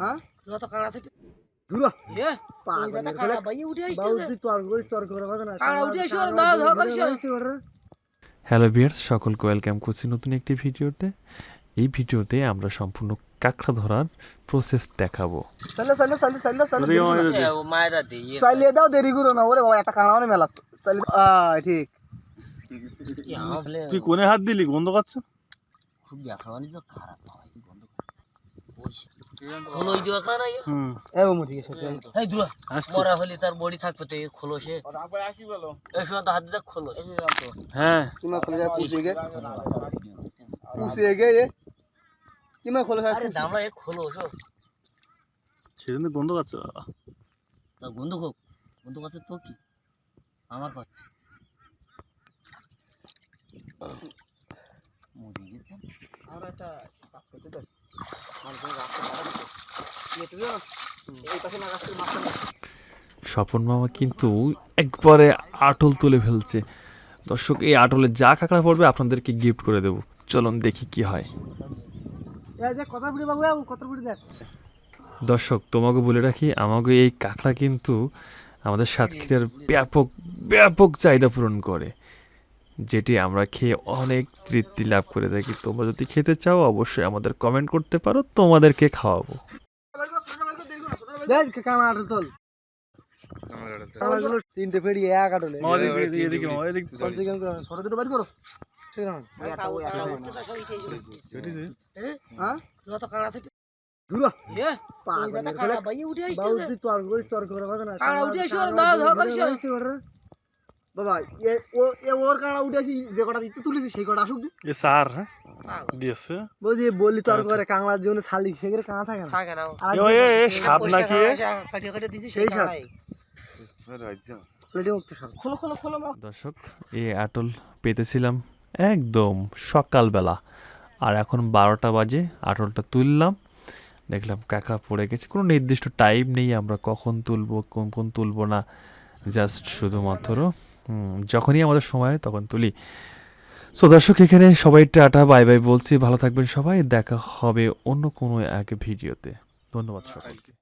হ্যাঁ? যত দূর এ পাগল উঠে তুই কথা না। উঠে। হ্যালো বিয়ার্স সকলকে ওয়েলকাম করছি নতুন একটি ভিডিওতে। এই ভিডিওতে আমরা সম্পূর্ণ কাঁকড়া ধরার প্রসেস দেখাবো দিয়ে চাইলে দাও দেরি করো না। ওরে বাবা একটা কাঁড়া মানে মেলা চাইলে ঠিক। তুই কোনে হাত দিলি? গন্ধ পাচ্ছে খুব ব্যবসা বাণিজ্য খারাপ হয় বন্ধ খোলো দিও কানা হুম। এ বমু ঠিক আছে এই দুয়া মরা হলে তার বডি থাকবে তো খোলো সে। এই সময় তো হাত দিয়ে খোলো হ্যাঁ। কিমা খোলে যায় পুষে গে। পুষে গে এ। কিমা খোলে যায় আরে দামড়া এ খোলো সো সেজন্য গন্ধ পাচ্ছে? তা বন্ধু হোক বন্ধু কাছে তো কি? আমার পাচ্ছে। গেছে আমরা একটা কাজ করতে যাচ্ছি স্বপন মামা কিন্তু একবারে আটল তুলে ফেলছে। দর্শক এই আটলে যা কাঁকড়া পড়বে আপনাদেরকে গিফট করে দেবো। চলুন দেখি কি হয়। দর্শক তোমাকে বলে রাখি আমাকে এই কাঁকড়া কিন্তু আমাদের সাতক্ষীরার ব্যাপক ব্যাপক চাহিদা পূরণ করে যেটি আমরা খেয়ে অনেক তৃপ্তি লাভ করে থাকি। তোমরা যদি খেতে চাও অবশ্যই আমাদের কমেন্ট করতে পারো তোমাদেরকে খাওয়াবো। দেখ কানা আটল তোল। কানাগুলো তিনটে পেড়ি এক আটলে এদিকে ছোট দুটো করো? হ্যাঁ? যত কাঁড়া থেকে দূর হ। এ পাগল যত এর ছেলে। কাঁড়া বাইয়ে উঠে বাবু তর্ক করার কথা না। উঠে এসে বাবা এ ও এ ওর কাঁড়া উঠে আসি যে কটা দিতে তুলেছি সেই কটা আসুক এ সার হ্যাঁ? দিয়েছে। বললি তর্ক করে জীবনে শালি কাঁড়া থাকে না। থাকে না এ, এ, এ, সাপ নাকি? কাটিয়ে কাটিয়ে দিছি সেই সাপ। দর্শক এই আটল পেতেছিলাম একদম সকালবেলা। আর এখন বারোটা বাজে আটলটা তুললাম। দেখলাম কাঁকড়া পড়ে গেছে। কোনো নির্দিষ্ট টাইম নেই আমরা কখন তুলবো কোন কোন তুলবো না জাস্ট শুধুমাত্র যখনই আমাদের সময় হয় তখন তুলি। সো দর্শক এখানে সবাই টাটা বাই বাই বলছি। ভালো থাকবেন সবাই। দেখা হবে অন্য কোনো এক ভিডিওতে। ধন্যবাদ সবাইকে